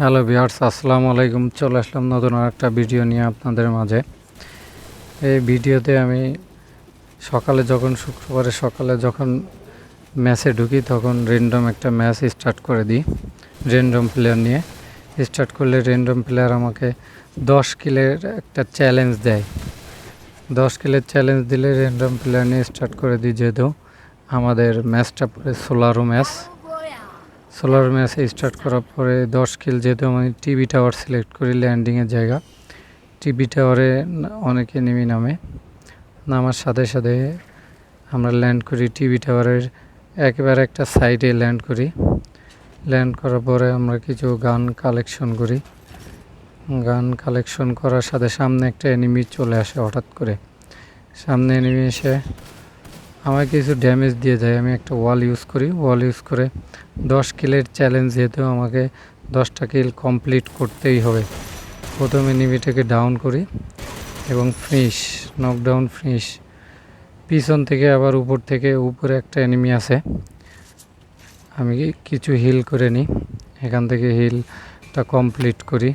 Hello বিহার্স আসসালামু আলাইকুম। চলে আসলাম নতুন একটা ভিডিও নিয়ে আপনাদের মাঝে। এই ভিডিওতে আমি সকালে যখন, শুক্রবারে সকালে যখন ম্যাচে ঢুকি, তখন র্যান্ডম একটা ম্যাচ স্টার্ট করে দিই। র্যান্ডম প্লেয়ার নিয়ে। স্টার্ট করলে র্যান্ডম প্লেয়ার আমাকে দশ কিলের একটা চ্যালেঞ্জ দেয়। দশ কিলের চ্যালেঞ্জ দিলে র্যান্ডম প্লেয়ার নিয়ে স্টার্ট করে দিই, যেহেতু আমাদের ম্যাচটা পরে সোলারো ম্যাচ। সোলার ম্যাচ স্টার্ট করার পরে দশ কিল যেহেতু আমি টিভি টাওয়ার সিলেক্ট করি ল্যান্ডিংয়ের জায়গা। টিভি টাওয়ারে অনেকে নেমে নামে। নামার সাথে সাথে আমরা ল্যান্ড করি টিভি টাওয়ারের একেবারে একটা সাইডে ল্যান্ড করি। ল্যান্ড করার পরে আমরা কিছু গান কালেকশন করি। গান কালেকশন করার সাথে সামনে একটা এনিমি চলে আসে হঠাৎ করে। সামনে এনিমি এসে আমার কিছু ড্যামেজ দিয়ে যায় আমি একটা ওয়াল ইউজ করি। ওয়াল ইউজ করে দশ কিলের চ্যালেঞ্জ যেহেতু আমাকে দশটা কিল কমপ্লিট করতেই হবে। প্রথমে নিবিটাকে ডাউন করি এবং ফিনিশ নকডাউন ফিনিশ পিছন থেকে আবার উপর থেকে উপরে একটা এনিমি আছে আমি কিছু হিল করে নিই। এখান থেকে হিলটা কমপ্লিট করি।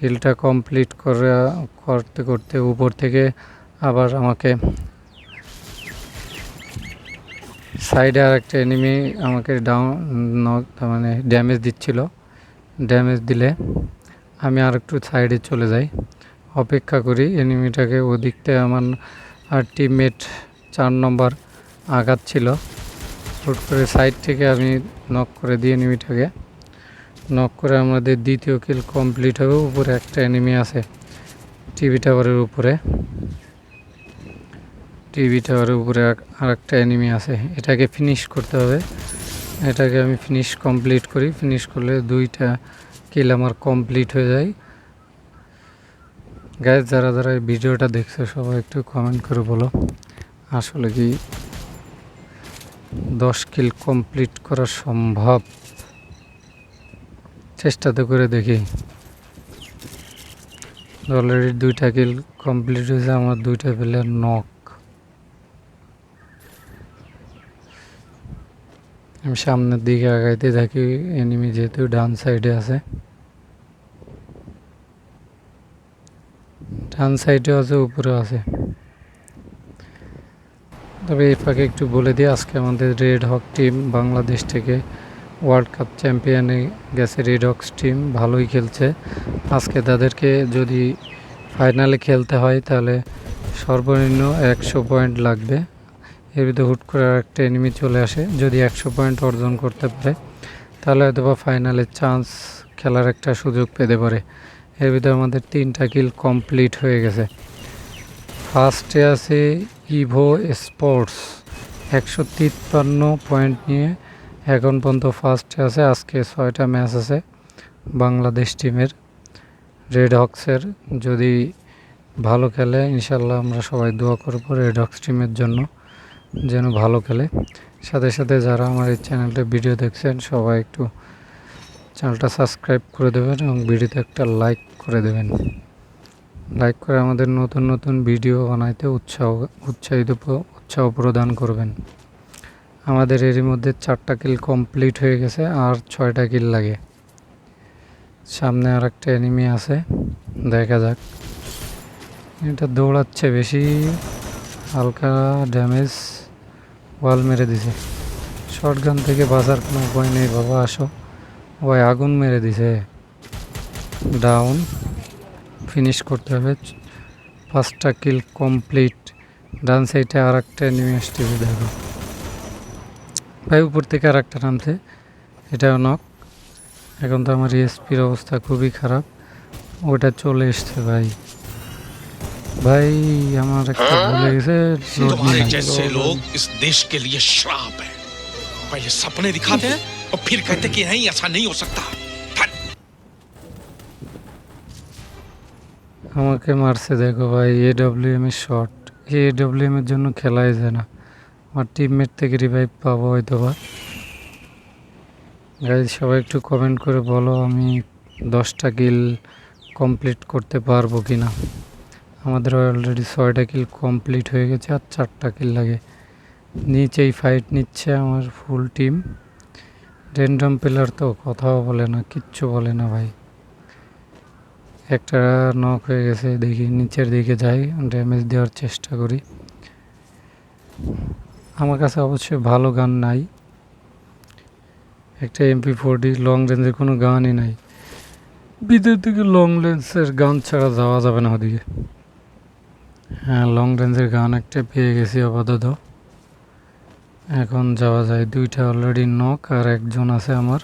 হিলটা কমপ্লিট করা, করতে করতে উপর থেকে আবার আমাকে সাইডে আর একটা এনিমি আমাকে ডাউন মানে ড্যামেজ দিচ্ছিল। ড্যামেজ দিলে আমি আর একটু সাইডে চলে যাই। অপেক্ষা করি এনিমিটাকে ওদিকতে আমার, আর টিমমেট চার নম্বর আঘাত ছিল। হুট করে সাইড থেকে আমি নক করে দিই এনিমিটাকে নক করে আমাদের দ্বিতীয় কিল কমপ্লিট হবে। উপরে একটা এনিমি আছে। টিভি টাওয়ারের উপরে। টিভি টাওয়ারের উপরে আর একটা এনিমি আছে। এটাকে ফিনিশ করতে হবে। এটাকে আমি ফিনিশ কমপ্লিট করি। ফিনিশ করলে দুইটা কিল আমার কমপ্লিট হয়ে যায়। গ্যাস যারা যারা এই ভিডিওটা দেখছে, সবাই একটু কমেন্ট করে বলো। আসলে কি দশ কিল কমপ্লিট করা সম্ভব? চেষ্টা তো করে দেখি। অলরেডি দুইটা কিল কমপ্লিট হয়েছে, আমার দুইটা প্লেয়ার নক আমি সামনের দিকে আগাইতে থাকি এনিমি যেহেতু ডান সাইডে আছে। ডান সাইডে আছে উপরে আছে। তবে এই ফাঁকে একটু বলে দিই, আজকে আমাদের রেড হক টিম বাংলাদেশ থেকে ওয়ার্ল্ড কাপ চ্যাম্পিয়নে গেছে রেড হকস টিম ভালোই খেলছে। আজকে তাদেরকে যদি ফাইনালে খেলতে হয়, তাহলে সর্বনিম্ন একশো পয়েন্ট লাগবে। এর ভিতরে হুট করে একটা এনিমি চলে আসে, যদি একশো পয়েন্ট অর্জন করতে পারে, তাহলে হয়তো বা ফাইনালের চান্স খেলার একটা সুযোগ পেতে পারে। এর ভিতরে আমাদের তিনটা কিল কমপ্লিট হয়ে গেছে। ফার্স্টে আছে ইভো স্পোর্টস একশো তিপ্পান্ন পয়েন্ট নিয়ে এখন পর্যন্ত ফার্স্টে আছে, আজকে ছয়টা ম্যাচ আছে বাংলাদেশ টিমের রেড হক্সের যদি ভালো খেলে ইনশাল্লাহ আমরা সবাই দোয়া করব রেড হক্স টিমের জন্য। যেন ভালো খেলে। সাথে সাথে যারা আমার এই চ্যানেলটা ভিডিও দেখছেন, সবাই একটু চ্যানেলটা সাবস্ক্রাইব করে দেবেন এবং ভিডিওতে একটা লাইক করে দেবেন। লাইক করে আমাদের নতুন নতুন ভিডিও বানাইতে উৎসাহ, উৎসাহিত উৎসাহ প্রদান করবেন। আমাদের এরই মধ্যে চারটা কিল কমপ্লিট হয়ে গেছে, আর ছয়টা কিল লাগে। সামনে আর একটা এনিমি আছে, দেখা যাক। এটা দৌড়াচ্ছে বেশি। হালকা ড্যামেজ, ওয়াল মেরে দিছে। শর্টগান থেকে বাঁচার কোনো উপায় নেই, বাবা, আসো। ওই আগুন মেরে দিছে। ডাউন। ফিনিশ করতে হবে। পাঁচটা কিল কমপ্লিট। ডান সাইডে আর একটা এনিমি আসতেছে দেখো। ভাই, উপর থেকে আর একটা নামছে। এটাও নক। এখন তো আমার এসপির অবস্থা খুবই খারাপ। ওটা চলে এসছে, ভাই। ভাই আমার একটা ভুলে গেছে load तुम्हारे नहीं। जैसे लोग इस देश के लिए श्राप है पहले सपने दिखाते हैं और फिर कहते हैं कि नहीं ऐसा नहीं हो सकता धन। আমাকে মারছে দেখো ভাই এ ডব্লিউ এম এর শট এ ডব্লিউ এম এর জন্য খেলাই যায় না আমার টিমমেট থেকে রিভাইভ পাবো হয়তো বা গাইজ সবাই একটু কমেন্ট করে বলো আমি দশটা কিল কমপ্লিট করতে পারবো কি না আমাদের অলরেডি ছয়টা কিল কমপ্লিট হয়ে গেছে আর চারটা কিল লাগে। নিচেই ফাইট নিচ্ছে আমার ফুল টিম র্যান্ডম প্লেয়ার তো কথাও বলে না, কিচ্ছু বলে না ভাই। একটা নক হয়ে গেছে, দেখি নিচের দিকে যাই ড্যামেজ দেওয়ার চেষ্টা করি। আমার কাছে অবশ্যই ভালো গান নাই। একটা এমপি ফোরটি লং রেঞ্জের কোনো গানই নাই। বিদের দিকে লং রেঞ্জের গান ছাড়া যাওয়া যাবে না ওদিকে। হ্যাঁ লং রেঞ্জের গান একটা পেয়ে গেছি আপাতত। এখন যাওয়া যায় দুইটা অলরেডি নক আর একজন আছে আমার।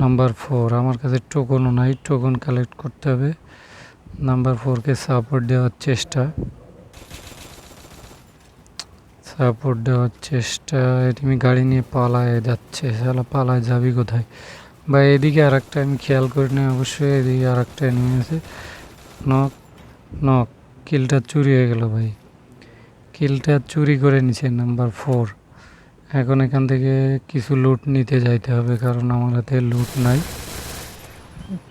নাম্বার ফোর আমার কাছে টোকনও নাই টোকন কালেক্ট করতে হবে। নাম্বার ফোরকে সাপোর্ট দেওয়ার চেষ্টা। সাপোর্ট দেওয়ার চেষ্টা তুমি গাড়ি নিয়ে পালায় যাচ্ছে, শালা পালায় যাবি কোথায়? বা এদিকে আর একটা আমি খেয়াল করি না অবশ্যই এদিকে আর একটা এনিমি আছে নক নক কিলটা চুরি হয়ে গেল ভাই। কিলটা চুরি করে নিছে নাম্বার ফোর এখন এখান থেকে কিছু লুট নিতে যাইতে হবে, কারণ আমার হাতে লুট নাই।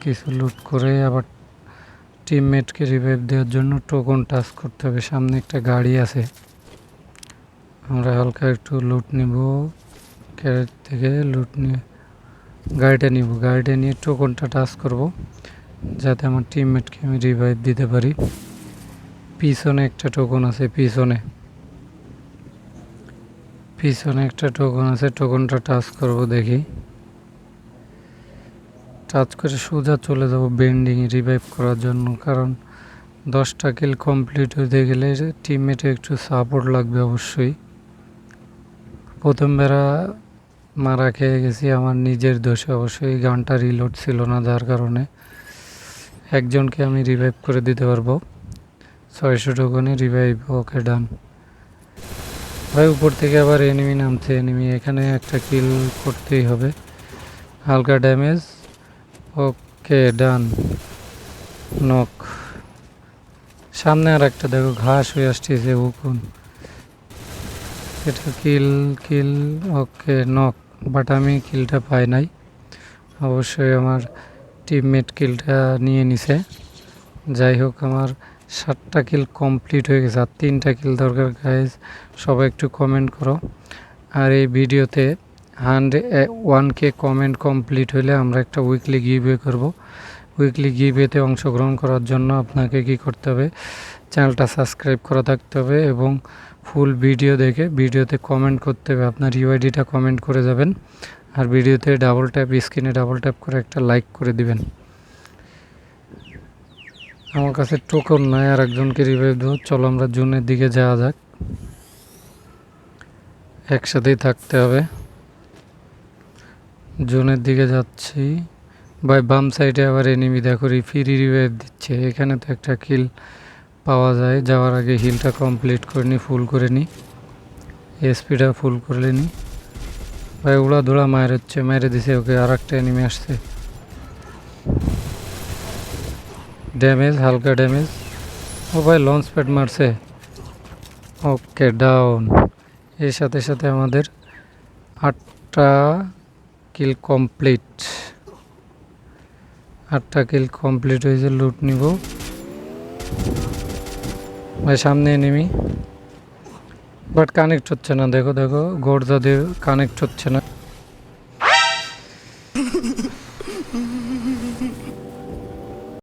কিছু লুট করে আবার টিমমেটকে রিভাইভ দেওয়ার জন্য টোকন টাচ করতে হবে। সামনে একটা গাড়ি আছে। আমরা হালকা একটু লুট নিব। ক্যারেট থেকে লুট নিয়ে গাড়িটা নিব। গাড়িটা নিয়ে টোকনটা টাচ করব, যাতে আমার টিমমেটকে আমি রিভাইভ দিতে পারি। পিছনে একটা টোকন আছে, পিছনে। পিছনে একটা টোকন আছে টোকনটা টাচ করব দেখি। টাচ করে সোজা চলে যাব বেন্ডিং রিভাইভ করার জন্য, কারণ দশটা কিল কমপ্লিট হতে গেলে টিমমেটে একটু সাপোর্ট লাগবে অবশ্যই। প্রথম বেলা মারা খেয়ে গেছি, আমার নিজের দোষে। অবশ্যই গানটা রিলোড ছিল না, যার কারণে একজনকে আমি রিভাইভ করে দিতে পারব। ছয়শো টোকনে রিভাইভ ওকে ডান ভাই, উপর থেকে আবার এনিমি নামছে এনিমি এখানে একটা কিল করতেই হবে। হালকা ড্যামেজ ওকে ডান নক সামনে আর একটা দেখো, ঘাস হয়ে আসতেছে, উকুন। এটা কিল কিল ওকে নক বাট আমি কিলটা পাই নাই। অবশ্যই আমার টিমমেট কিলটা নিয়ে নিছে। যাই হোক, আমার সাতটা কিল কমপ্লিট হয়ে গেছে। আর তিনটা কিল দরকার গাইজ সবাই একটু কমেন্ট করো। আর এই ভিডিওতে hundred one K comment complete হলে আমরা একটা উইকলি গিভওয়ে করব। উইকলি গিভওয়েতে অংশগ্রহণ করার জন্য আপনাকে কি করতে হবে? চ্যানেলটা সাবস্ক্রাইব করা থাকতে হবে এবং ফুল ভিডিও দেখে ভিডিওতে কমেন্ট করতে হবে। আপনার ইউআইডিটা কমেন্ট করে যাবেন। আর ভিডিওতে ডাবল ট্যাপ স্ক্রিনে ডাবল ট্যাপ করে একটা লাইক করে দিবেন। আমার কাছে টোকন নাই আর একজনকে রিভাইভ দেবো। চলো আমরা জুনের দিকে যাওয়া যাক। একসাথেই থাকতে হবে। জুনের দিকে যাচ্ছি। ভাই, বাম সাইডে আবার এনিমি দেখো ফ্রি রিভাইভ দিচ্ছে। এখানে তো একটা কিল পাওয়া যায়। যাওয়ার আগে হিলটা কমপ্লিট করে নিই ফুল করে নিই এসপিটা ফুল করে নিই ভাই উড়া ধুড়া মায়ের হচ্ছে, মেরে দিছে ওকে। আর একটা এনিমি আসছে। ড্যামেজ, হালকা ড্যামেজ। ও ভাই লঞ্চ প্যাড মারছে। ওকে ডাউন এর সাথে সাথে আমাদের আটটা কিল কমপ্লিট আটটা কিল কমপ্লিট হয়েছে লুট নিব। ভাই, সামনে নেমি বাট কানেক্ট হচ্ছে না, দেখো দেখো গোড়দা দিয়ে কানেক্ট হচ্ছে না।